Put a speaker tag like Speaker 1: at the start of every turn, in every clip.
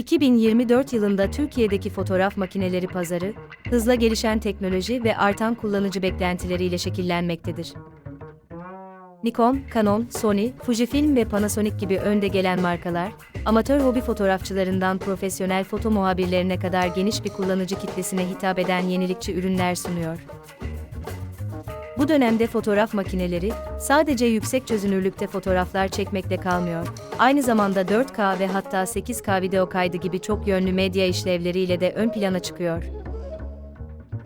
Speaker 1: 2024 yılında Türkiye'deki fotoğraf makineleri pazarı, hızla gelişen teknoloji ve artan kullanıcı beklentileriyle şekillenmektedir. Nikon, Canon, Sony, Fujifilm ve Panasonic gibi önde gelen markalar, amatör hobi fotoğrafçılarından profesyonel foto muhabirlerine kadar geniş bir kullanıcı kitlesine hitap eden yenilikçi ürünler sunuyor. Bu dönemde fotoğraf makineleri sadece yüksek çözünürlükte fotoğraflar çekmekle kalmıyor. Aynı zamanda 4K ve hatta 8K video kaydı gibi çok yönlü medya işlevleriyle de ön plana çıkıyor.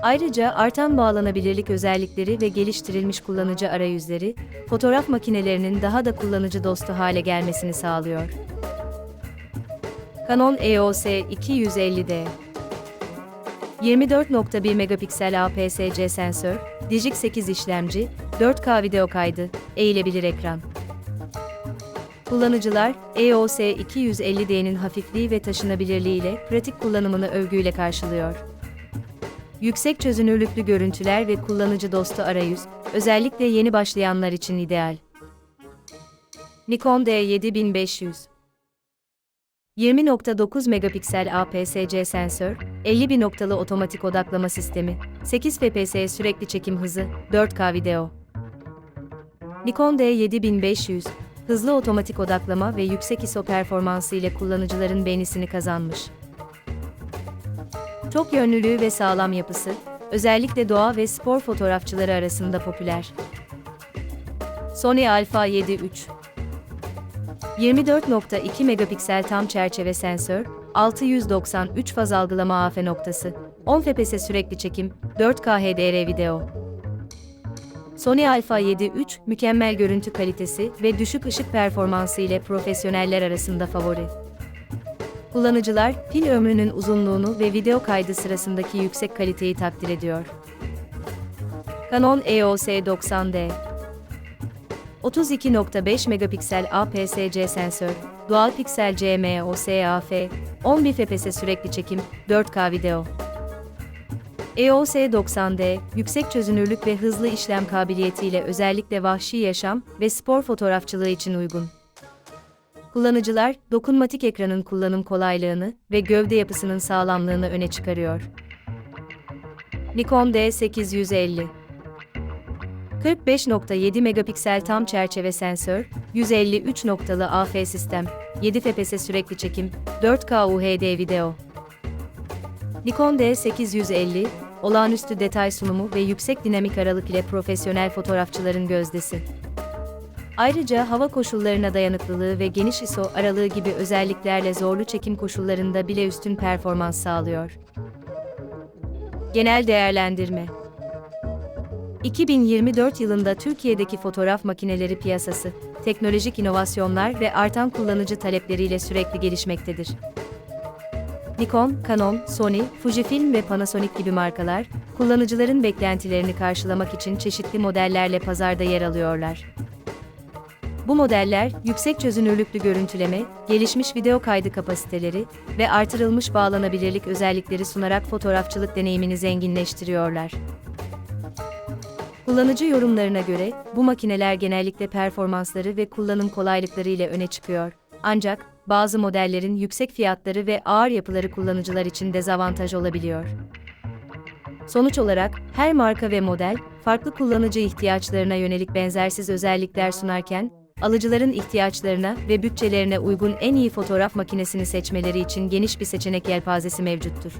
Speaker 1: Ayrıca artan bağlanabilirlik özellikleri ve geliştirilmiş kullanıcı arayüzleri, fotoğraf makinelerinin daha da kullanıcı dostu hale gelmesini sağlıyor. Canon EOS 250D 24.1 megapiksel APS-C sensör, Digic 8 işlemci, 4K video kaydı, eğilebilir ekran. Kullanıcılar, EOS 250D'nin hafifliği ve taşınabilirliğiyle pratik kullanımını övgüyle karşılıyor. Yüksek çözünürlüklü görüntüler ve kullanıcı dostu arayüz, özellikle yeni başlayanlar için ideal. Nikon D7500 20.9 megapiksel APS-C sensör, 50 bir noktalı otomatik odaklama sistemi, 8 fps sürekli çekim hızı, 4K video. Nikon D7500, hızlı otomatik odaklama ve yüksek ISO performansı ile kullanıcıların beğenisini kazanmış. Çok yönlülüğü ve sağlam yapısı, özellikle doğa ve spor fotoğrafçıları arasında popüler. Sony Alpha 7 III 24.2 megapiksel tam çerçeve sensör, 693 faz algılama AF noktası, 10 fps sürekli çekim, 4K HDR video. Sony Alpha 7 III, mükemmel görüntü kalitesi ve düşük ışık performansı ile profesyoneller arasında favori. Kullanıcılar, pil ömrünün uzunluğunu ve video kaydı sırasındaki yüksek kaliteyi takdir ediyor. Canon EOS 90D 32.5 megapiksel APS-C sensör, doğal piksel CMOS-AF, 11 fps sürekli çekim, 4K video. EOS 90D, yüksek çözünürlük ve hızlı işlem kabiliyetiyle özellikle vahşi yaşam ve spor fotoğrafçılığı için uygun. Kullanıcılar, dokunmatik ekranın kullanım kolaylığını ve gövde yapısının sağlamlığını öne çıkarıyor. Nikon D850 45.7 megapiksel tam çerçeve sensör, 153 noktalı AF sistem, 7 fps sürekli çekim, 4K UHD video. Nikon D850, olağanüstü detay sunumu ve yüksek dinamik aralık ile profesyonel fotoğrafçıların gözdesi. Ayrıca hava koşullarına dayanıklılığı ve geniş ISO aralığı gibi özelliklerle zorlu çekim koşullarında bile üstün performans sağlıyor. Genel değerlendirme 2024 yılında Türkiye'deki fotoğraf makineleri piyasası, teknolojik inovasyonlar ve artan kullanıcı talepleriyle sürekli gelişmektedir. Nikon, Canon, Sony, Fujifilm ve Panasonic gibi markalar, kullanıcıların beklentilerini karşılamak için çeşitli modellerle pazarda yer alıyorlar. Bu modeller, yüksek çözünürlüklü görüntüleme, gelişmiş video kaydı kapasiteleri ve artırılmış bağlanabilirlik özellikleri sunarak fotoğrafçılık deneyimini zenginleştiriyorlar. Kullanıcı yorumlarına göre, bu makineler genellikle performansları ve kullanım kolaylıkları ile öne çıkıyor. Ancak, bazı modellerin yüksek fiyatları ve ağır yapıları kullanıcılar için dezavantaj olabiliyor. Sonuç olarak, her marka ve model, farklı kullanıcı ihtiyaçlarına yönelik benzersiz özellikler sunarken, alıcıların ihtiyaçlarına ve bütçelerine uygun en iyi fotoğraf makinesini seçmeleri için geniş bir seçenek yelpazesi mevcuttur.